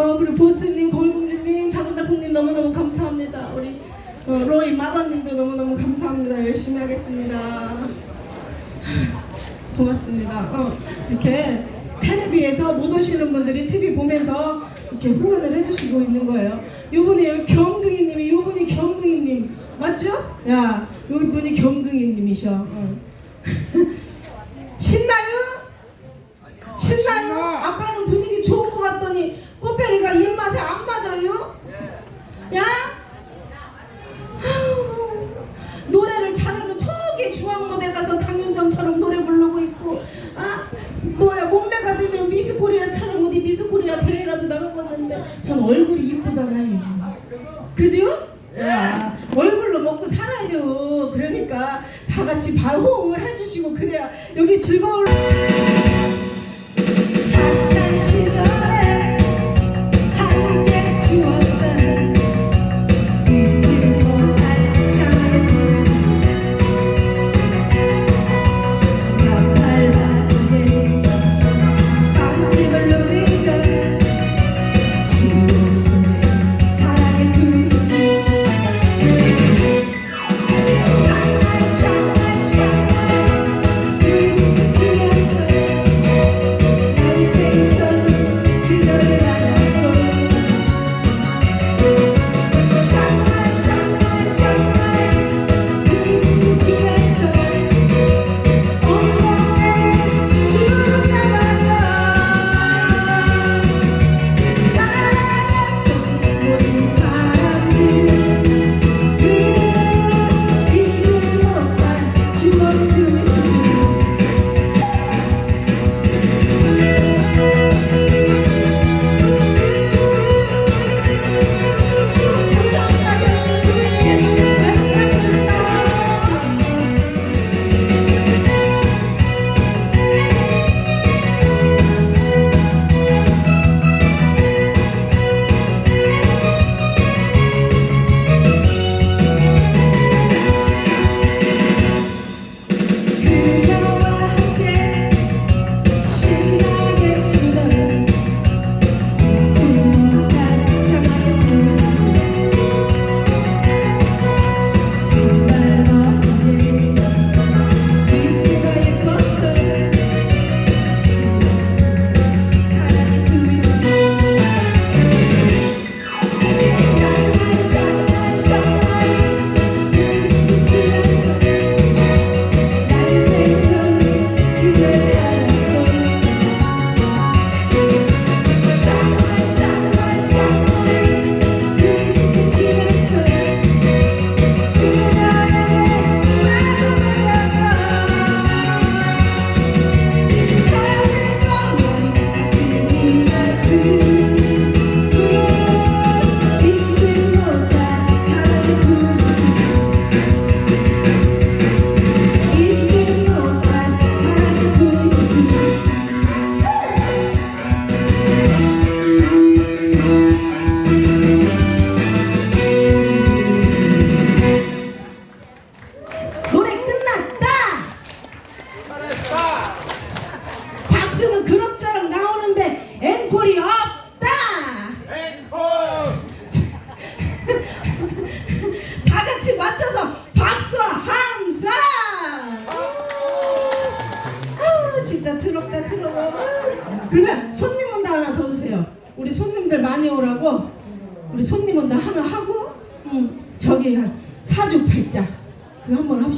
어 그리고 보스님, 고일공주님, 작은다콩님 너무너무 감사합니다. 우리 어, 로이 마다님도 너무너무 감사합니다. 열심히 하겠습니다. 고맙습니다. 어, 이렇게 텔레비에서 못 오시는 분들이 TV 보면서 이렇게 후원을 해주시고 있는 거예요. 요분이 경둥이님이 요분이 경둥이님 맞죠? 야, 여기 분이 경둥이님이셔. 어. 신나요? 신나요? 아까는 분위기 좋은 것 같더니 꽃배리가 입맛에 안 맞아요? 야? 노래를 잘하면 저기 중앙무대 가서 장윤정처럼 노래 부르고 있고 아 뭐야 몸매가 되면 미스코리아처럼 어디 미스코리아 대회라도 나가봤는데 전 얼굴이 이쁘잖아요 그죠? 야, 얼굴로 먹고 살아요 그러니까 다 같이 발호응을 해주시고 그래야 여기 즐거울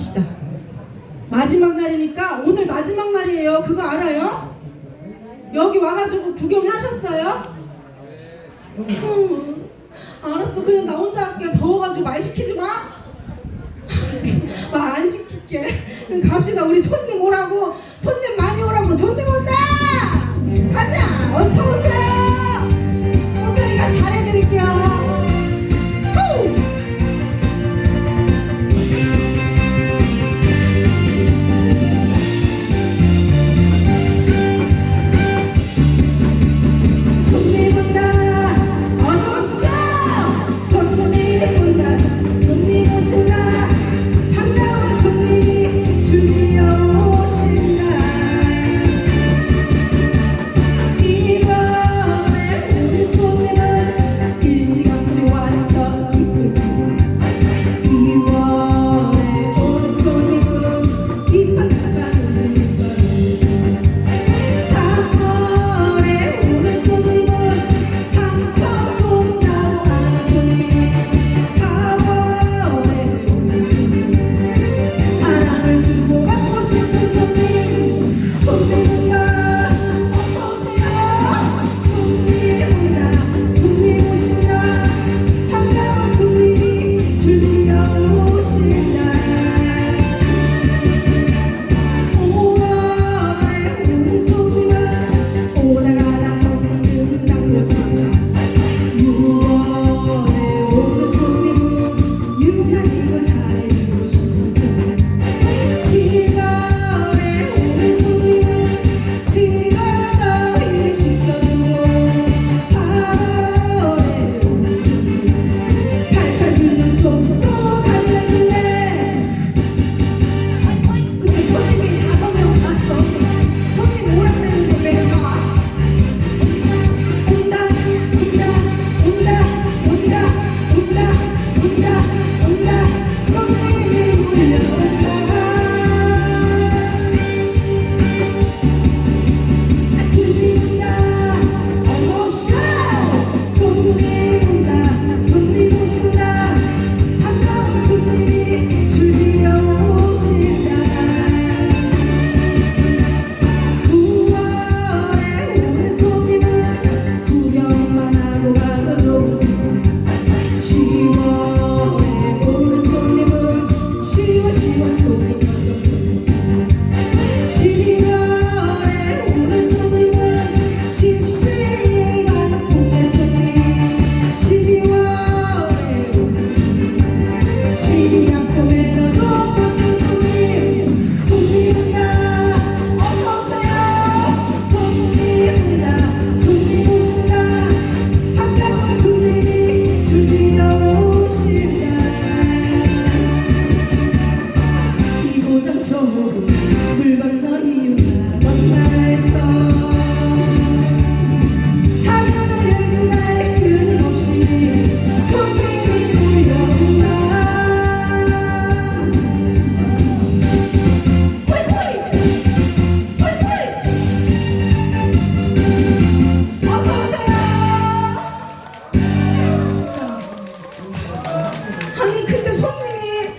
합시다. 마지막 날이니까 오늘 마지막 날이에요. 그거 알아요? 여기 와가지고 구경하셨어요? 알았어. 그냥 나 혼자 할게. 더워가지고 말 시키지 마. 말 안 시킬게. 그럼 갑시다. 우리 손님 오라고. 손님 많이 오라고. 손님 온다! 가자! 어서 오세요!